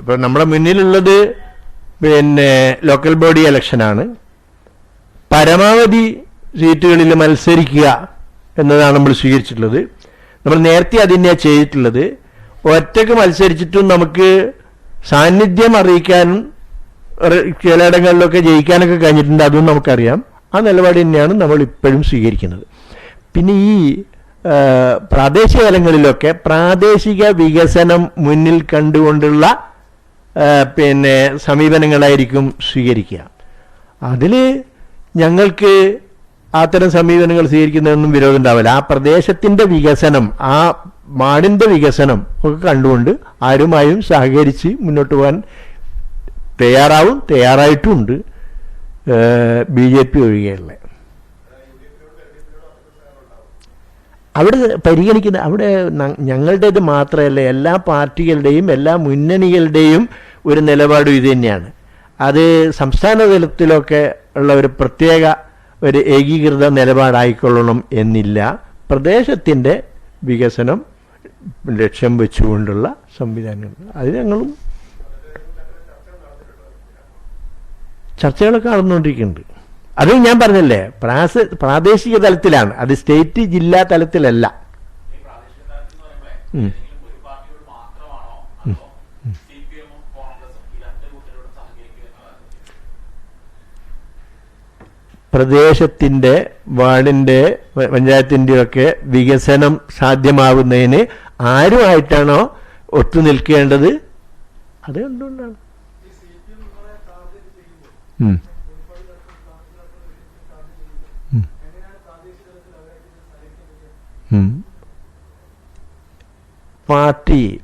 ഇപ്പൊ നമ്മുടെ മുന്നിലുള്ളത് പിന്നെ ലോക്കൽ ബോഡി ഇലക്ഷനാണ് പരമാവധി സീറ്റുകളിൽ മത്സരിക്കുക എന്നതാണ് നമ്മൾ സ്വീകരിച്ചിട്ടുള്ളത്. നമ്മൾ നേരത്തെ അതിനെ ചെയ്തിട്ടുള്ളത് ഒറ്റയ്ക്ക് മത്സരിച്ചിട്ടും നമുക്ക് സാന്നിധ്യം അറിയിക്കാനും ചിലയിടങ്ങളിലൊക്കെ ജയിക്കാനൊക്കെ കഴിഞ്ഞിട്ടുണ്ട് അതും നമുക്കറിയാം. ആ നിലപാട് തന്നെയാണ് നമ്മൾ ഇപ്പോഴും സ്വീകരിക്കുന്നത്. പിന്നെ ഈ പ്രാദേശിക തലങ്ങളിലൊക്കെ പ്രാദേശിക വികസനം മുന്നിൽ കണ്ടുകൊണ്ടുള്ള പിന്നെ സമീപനങ്ങളായിരിക്കും സ്വീകരിക്കുക. അതിൽ ഞങ്ങൾക്ക് അത്തരം സമീപനങ്ങൾ സ്വീകരിക്കുന്നതൊന്നും വിരോധം ഉണ്ടാവില്ല ആ പ്രദേശത്തിന്റെ വികസനം ആ നാടിന്റെ വികസനം ഒക്കെ കണ്ടുകൊണ്ട് ആരുമായും സഹകരിച്ച് മുന്നോട്ട് പോകാൻ തയ്യാറാവും തയ്യാറായിട്ടുമുണ്ട് ബി ജെ പി ഒഴികെയുള്ള. അവിടെ പരിഗണിക്കുന്ന അവിടെ ഞങ്ങളുടേത് മാത്രമല്ല എല്ലാ പാർട്ടികളുടെയും എല്ലാ മുന്നണികളുടെയും ഒരു നിലപാടും ഇത് തന്നെയാണ്. അത് സംസ്ഥാന തലത്തിലൊക്കെ ഉള്ള ഒരു പ്രത്യേക ഒരു ഏകീകൃത നിലപാടായിക്കൊള്ളണം എന്നില്ല. പ്രദേശത്തിന്റെ വികസനം ലക്ഷ്യം വെച്ചുകൊണ്ടുള്ള സംവിധാനങ്ങൾ. അത് ഞങ്ങളും ചർച്ചകളൊക്കെ നടന്നുകൊണ്ടിരിക്കുന്നുണ്ട്. അത് ഞാൻ പറഞ്ഞല്ലേ പ്രാസ പ്രാദേശിക തലത്തിലാണ്. അത് സ്റ്റേറ്റ് ജില്ലാ തലത്തിലല്ല. പ്രദേശത്തിന്റെ വാർഡിന്റെ പഞ്ചായത്തിന്റെയൊക്കെ വികസനം സാധ്യമാവുന്നതിന് ആരുമായിട്ടാണോ ഒത്തുനിൽക്കേണ്ടത് അത് എന്തുകൊണ്ടാണ് പാർട്ടി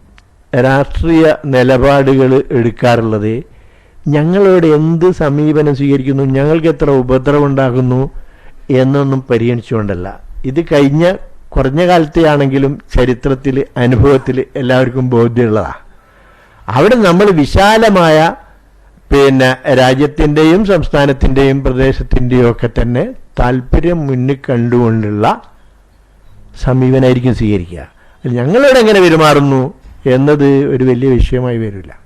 രാഷ്ട്രീയ നിലപാടുകൾ എടുക്കാറുള്ളത് ഞങ്ങളോട് എന്ത് സമീപനം സ്വീകരിക്കുന്നു ഞങ്ങൾക്ക് എത്ര ഉപദ്രവം ഉണ്ടാകുന്നു എന്നൊന്നും പരിഗണിച്ചുകൊണ്ടല്ല. ഇത് കഴിഞ്ഞ കുറഞ്ഞ കാലത്തെ ആണെങ്കിലും ചരിത്രത്തിൽ അനുഭവത്തിൽ എല്ലാവർക്കും ബോധ്യമുള്ളതാണ് അവിടെ നമ്മൾ വിശാലമായ പിന്നെ രാജ്യത്തിന്റെയും സംസ്ഥാനത്തിന്റെയും പ്രദേശത്തിന്റെയും ഒക്കെ തന്നെ താല്പര്യം മുന്നിൽ കണ്ടുകൊണ്ടുള്ള സമീപനമായിരിക്കും സ്വീകരിക്കുക. ഞങ്ങളോട് എങ്ങനെ പെരുമാറുന്നു എന്നത് ഒരു വലിയ വിഷയമായി വരില്ല.